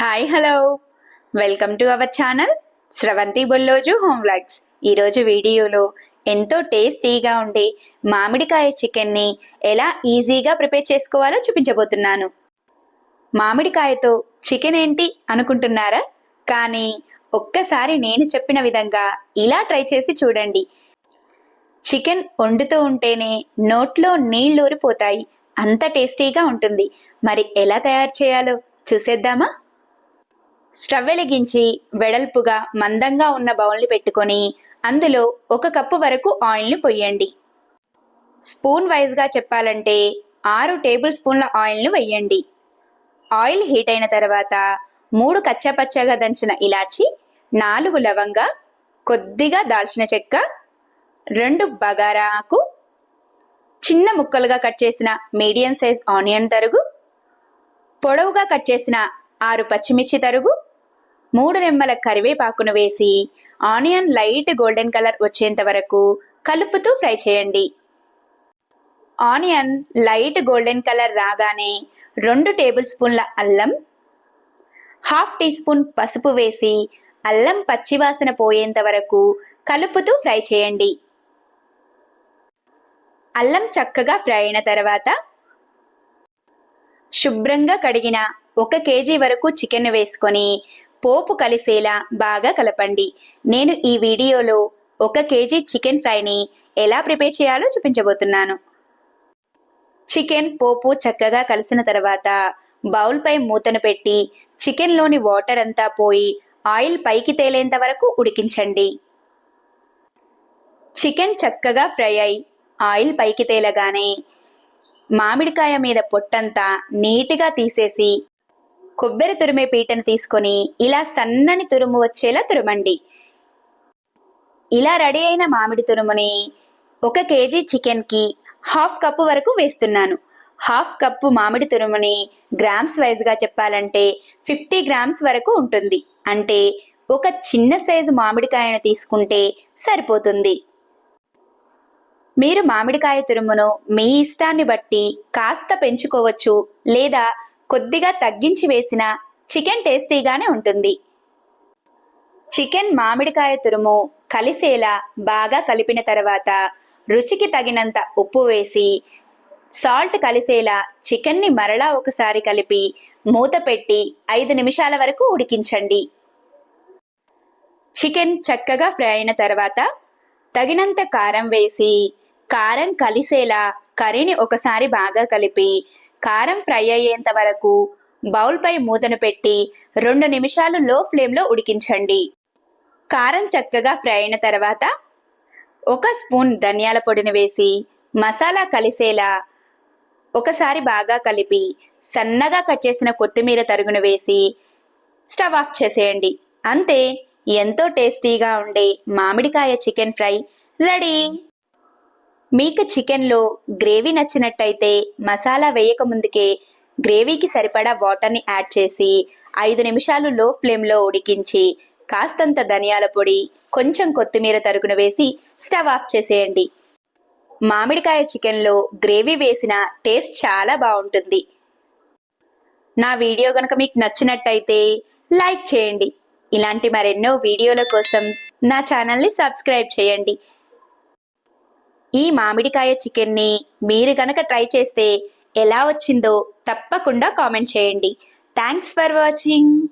Hi hello welcome to our channel Sravanthi Bolloju home vlogs ఈరోజు వీడియోలో ఎంతో టేస్టీగా ఉండే మామిడికాయ చికెన్ని ఎలా ఈజీగా ప్రిపేర్ చేసుకోవాలో చూపించబోతున్నాను. మామిడికాయతో చికెన్ ఏంటి అనుకుంటున్నారా? కానీ ఒక్కసారి నేను చెప్పిన విధంగా ఇలా ట్రై చేసి చూడండి. చికెన్ వండుతూ ఉంటేనే నోట్లో నీళ్ళూరిపోతాయి. అంత టేస్టీగా ఉంటుంది. మరి ఎలా తయారు చేయాలో చూసేద్దామా? స్టవ్ వెలిగించి వెడల్పుగా మందంగా ఉన్న బౌల్ని పెట్టుకొని అందులో ఒక కప్పు వరకు ఆయిల్ని పొయ్యండి. స్పూన్ వైజ్గా చెప్పాలంటే ఆరు టేబుల్ స్పూన్ల ఆయిల్ను వెయ్యండి ఆయిల్ హీట్ అయిన తర్వాత మూడు కచ్చాపచ్చగా దంచిన ఇలాచి నాలుగు లవంగా కొద్దిగా దాల్చిన చెక్క రెండు బగారా ఆకు చిన్న ముక్కలుగా కట్ చేసిన మీడియం సైజ్ ఆనియన్ తరుగు పొడవుగా కట్ చేసిన ఆరు పచ్చిమిర్చి తరుగు మూడు రెమ్మల కరివేపాకును వేసి ఆనియన్ లైట్ గోల్డెన్ కలర్ వచ్చేంత వరకు కలుపుతూ ఫ్రై చేయండి. ఆనియన్ లైట్ గోల్డెన్ కలర్ రాగానే రెండు టేబుల్ స్పూన్ల అల్లం హాఫ్ టీ స్పూన్ పసుపు వేసి అల్లం పచ్చివాసన పోయేంత వరకు కలుపుతూ ఫ్రై చేయండి. అల్లం చక్కగా ఫ్రై అయిన తర్వాత శుభ్రంగా కడిగిన ఒక కేజీ వరకు చికెన్ వేసుకొని పోపు కలిసేలా బాగా కలపండి. నేను ఈ వీడియోలో ఒక కేజీ చికెన్ ఫ్రైని ఎలా ప్రిపేర్ చేయాలో చూపించబోతున్నాను. చికెన్ పోపు చక్కగా కలిసిన తర్వాత బౌల్పై మూతను పెట్టి చికెన్లోని వాటర్ అంతా పోయి ఆయిల్ పైకి తేలేంత వరకు ఉడికించండి. చికెన్ చక్కగా ఫ్రై అయి ఆయిల్ పైకి తేలగానే మామిడికాయ మీద పొట్టంతా నీట్గా తీసేసి కొబ్బరి తురిమే పీటను తీసుకొని ఇలా సన్నని తురుము వచ్చేలా తురమండి. ఇలా రెడీ అయిన మామిడి తురుముని ఒక కేజీ చికెన్కి హాఫ్ కప్పు వరకు వేస్తున్నాను. హాఫ్ కప్పు మామిడి తురుముని గ్రామ్స్ వైజ్గా చెప్పాలంటే ఫిఫ్టీ గ్రామ్స్ వరకు ఉంటుంది. అంటే ఒక చిన్న సైజు మామిడికాయను తీసుకుంటే సరిపోతుంది. మీరు మామిడికాయ తురుమును మీ ఇష్టాన్ని బట్టి కాస్త పెంచుకోవచ్చు లేదా కొద్దిగా తగ్గించి వేసిన చికెన్ టేస్టీగానే ఉంటుంది. చికెన్ మామిడికాయ తురుము కలిసేలా బాగా కలిపిన తర్వాత రుచికి తగినంత ఉప్పు వేసి సాల్ట్ కలిసేలా చికెన్ని మరలా ఒకసారి కలిపి మూత పెట్టి ఐదు నిమిషాల వరకు ఉడికించండి. చికెన్ చక్కగా ఫ్రై అయిన తర్వాత తగినంత కారం వేసి కారం కలిసేలా కర్రీని ఒకసారి బాగా కలిపి కారం ఫ్రై అయ్యేంత వరకు బౌల్పై మూతను పెట్టి రెండు నిమిషాలు లో ఫ్లేమ్లో ఉడికించండి. కారం చక్కగా ఫ్రై అయిన తర్వాత ఒక స్పూన్ ధనియాల పొడిని వేసి మసాలా కలిసేలా ఒకసారి బాగా కలిపి సన్నగా కట్ చేసిన కొత్తిమీర తరుగును వేసి స్టవ్ ఆఫ్ చేసేయండి. అంతే ఎంతో టేస్టీగా ఉండే మామిడికాయ చికెన్ ఫ్రై రెడీ. మీకు చికెన్లో గ్రేవీ నచ్చినట్టయితే మసాలా వేయక ముందుకే గ్రేవీకి సరిపడా వాటర్ని యాడ్ చేసి ఐదు నిమిషాలు లో ఫ్లేమ్లో ఉడికించి కాస్తంత ధనియాల పొడి కొంచెం కొత్తిమీర తరుగున వేసి స్టవ్ ఆఫ్ చేసేయండి. మామిడికాయ చికెన్లో గ్రేవీ వేసిన టేస్ట్ చాలా బాగుంటుంది. నా వీడియో కనుక మీకు నచ్చినట్టయితే లైక్ చేయండి. ఇలాంటి మరెన్నో వీడియోల కోసం నా ఛానల్ని సబ్స్క్రైబ్ చేయండి. ఈ మామిడికాయ చికెన్ని మీరు కనుక ట్రై చేస్తే ఎలా వచ్చిందో తప్పకుండా కామెంట్ చేయండి. Thanks for watching.